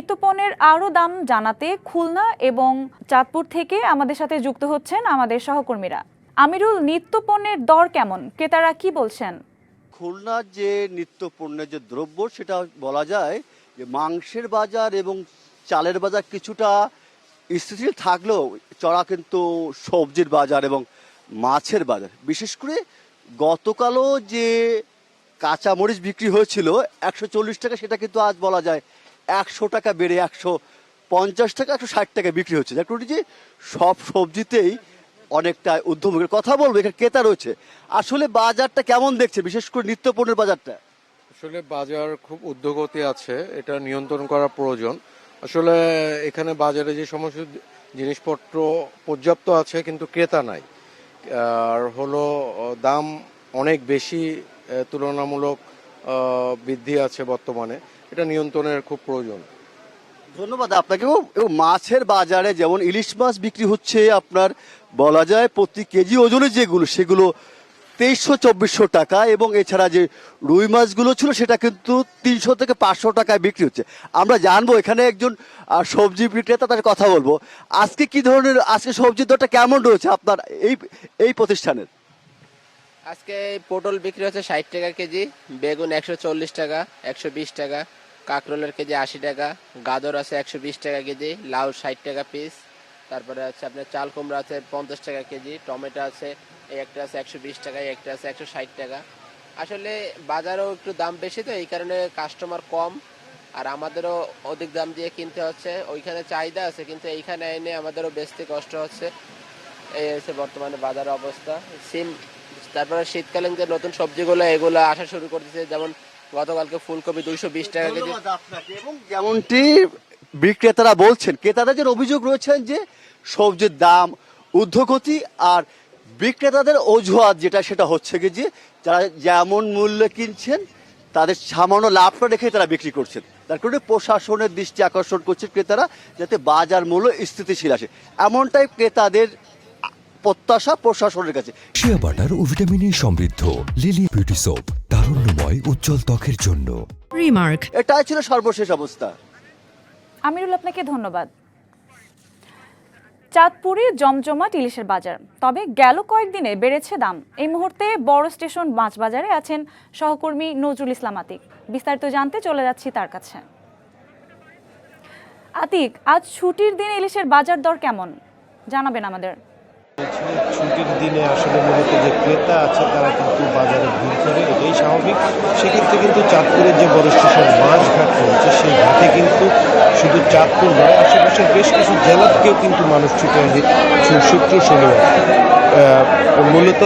নিত্যপণ্যের আরও দাম জানাতে খুলনা এবং চাঁদপুর থেকে আমাদের সাথে যুক্ত হচ্ছেন আমাদের সহকর্মীরা। আমিরুল নিত্যপণ্যের দর কেমন? ক্রেতারা কি বলছেন? খুলনার যে নিত্য পণ্যের যে দ্রব্য, সেটা বলা যায় যে মাংসের বাজার এবং চালের বাজার কিছুটা স্থিতিশীল থাকলেও চড়া কিন্তু সবজির বাজার এবং মাছের বাজার। বিশেষ করে গতকালও যে কাঁচা মরিচ বিক্রি হয়েছিল, একশো চল্লিশ টাকা, সেটা কিন্তু আজ বলা যায় একশো টাকা বেড়ে একশো পঞ্চাশ টাকা একশো ষাট টাকা বিক্রি হচ্ছে। যার যে সব সবজিতেই অনেকটা উদ্যমের কথা বলব, এখানে ক্রেতা রয়েছে। আসলে বাজারটা কেমন দেখছে, বিশেষ করে নিত্য পণ্যের বাজারটা? আসলে বাজার খুব উদ্যোগতি আছে, এটা নিয়ন্ত্রণ করা প্রয়োজন। আসলে এখানে বাজারে যে সমস্ত জিনিসপত্র পর্যাপ্ত আছে, কিন্তু ক্রেতা নাই। আর হলো, দাম অনেক বেশি তুলনামূলক বৃদ্ধি আছে বর্তমানে। এটা নিয়ন্ত্রণের খুব প্রয়োজন। ধন্যবাদ আপনাকে। মাছের বাজারে যেমন ইলিশ মাছ বিক্রি হচ্ছে, আপনার বলা যায় প্রতি কেজি ওজনে যেগুলো, সেগুলো তেইশশো, চব্বিশশো টাকা। এবং এছাড়া যে রুই মাছগুলো ছিল, সেটা কিন্তু তিনশো থেকে পাঁচশো টাকায় বিক্রি হচ্ছে। আমরা জানব এখানে একজন সবজি বিক্রেতা তার কথা বলব। আজকে কি ধরনের, আজকে সবজির দরটা কেমন রয়েছে আপনার এই এই প্রতিষ্ঠানের? আজকে পটল বিক্রি হচ্ছে ষাট টাকা কেজি, বেগুন একশো চল্লিশ টাকা, একশো বিশ টাকা, কাঁকরোলের কেজি আশি টাকা, গাজর আছে একশো বিশ টাকা কেজি, লাউ ষাট টাকা পিস তারপরে আছে আপনার চাল কুমড়া আছে পঞ্চাশ টাকা কেজি, টমেটো আছে, এই একটা আছে একশো বিশ টাকা, এই একটা আছে একশো ষাট টাকা। আসলে বাজারেও একটু দাম বেশি তো, এই কারণে কাস্টমার কম, আর আমাদেরও অধিক দাম দিয়ে কিনতে হচ্ছে। ওইখানে চাহিদা আছে, কিন্তু এইখানে এনে আমাদেরও বেচতে কষ্ট হচ্ছে। এই হচ্ছে বর্তমানে বাজার অবস্থা। সিম তারপরে শীতকালীন যে নতুন সবজিগুলো, এগুলো আসা শুরু করতেছে যেমন গতকালকে ফুলকপি দুইশো বিশ টাকা কেজি। যেমনটি বিক্রেতারা বলছেন, ক্রেতাদের অভিযোগ রয়েছেন যে সবজির দাম ঊর্ধ্বগতি আর বিক্রেতাদের অজুহাত যেটা, সেটা হচ্ছে কি যে যারা যেমন মূল্যে কিনছেন, তাদের সামান্য লাভটা রেখে তারা বিক্রি করছেন। তার কারণে প্রশাসনের দৃষ্টি আকর্ষণ করছে ক্রেতারা, যাতে বাজার মূল্য স্থিতিশীল আসে। এমনটাই ক্রেতাদের প্রত্যাশা প্রশাসনের কাছে। শিয়া বাটার ও ভিটামিন ই সমৃদ্ধ। লিলি বিউটি সোপ তারুণ্যময় উজ্জ্বল ত্বকের জন্য। রিমার্ক এটাই ছিল সর্বশেষ অবস্থা। আমিরুল আপনাকে ধন্যবাদ। চাঁদপুরে জমজমাট ইলিশের বাজার। তবে গেল কয়েকদিনে বেড়েছে দাম। এই মুহূর্তে বড় স্টেশন মাছ বাজারে আছেন সহকর্মী নজরুল ইসলাম আতিক। বিস্তারিত জানতে চলে যাচ্ছি তার কাছে। আতিক আজ ছুটির দিন ইলিশের বাজার দর কেমন? জানাবেন আমাদের। ছুটির দিনে আসলে মূলত যে ক্রেতা আছে, তারা কিন্তু বাজারে ভিড় করে, এটাই স্বাভাবিক। সেক্ষেত্রে কিন্তু চাঁদপুরের যে বড় স্টেশন মাছঘাট রয়েছে, সেই ঘাটে কিন্তু শুধু চাঁদপুর নয়, আশেপাশের বেশ কিছু জেলা থেকেও কিন্তু মানুষ ছুটে আসে। শুক্র শনিবার মূলত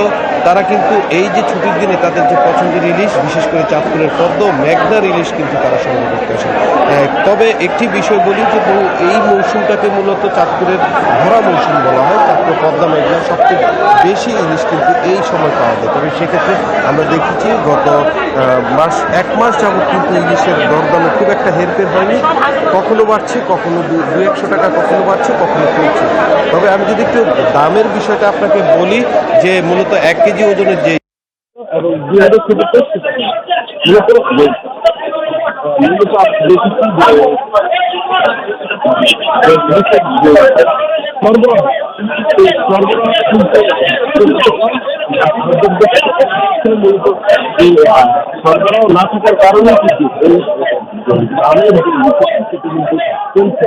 তারা কিন্তু এই যে ছুটির দিনে তাদের যে পছন্দের ইলিশ বিশেষ করে চাঁদপুরের পদ্ম মেঘনার ইলিশ কিন্তু তারা সংগ্রহ করতে আসে। তবে একটি বিষয় বলি যে, এই মৌসুমটাকে মূলত চাঁদপুরের ভরা মৌসুম বলা হয়। পদ্মা মেঘনা সবচেয়ে বেশি ইলিশ কিন্তু এই সময় পাওয়া যায়। তবে সেক্ষেত্রে আমরা দেখেছি গত মাস, এক মাস যাবত কিন্তু ইলিশের দরদামে খুব একটা হেরফের হয়নি। কখনো বাড়ছে, কখনো দু- একশো টাকা, কখনো বাড়ছে, কখনো কমছে। তবে আমি যদি একটু দামের বিষয়টা আপনাকে বলি, যে মূলত এক কেজি ওজনের যে এবং হাজার আপনি দেখেছি যে সরবরাহ এই সরবরাহ কিন্তু মূলত এই সরবরাহ না থাকার কারণে কিন্তু এই দামের যে বিষয়টা সেটা কিন্তু কমছে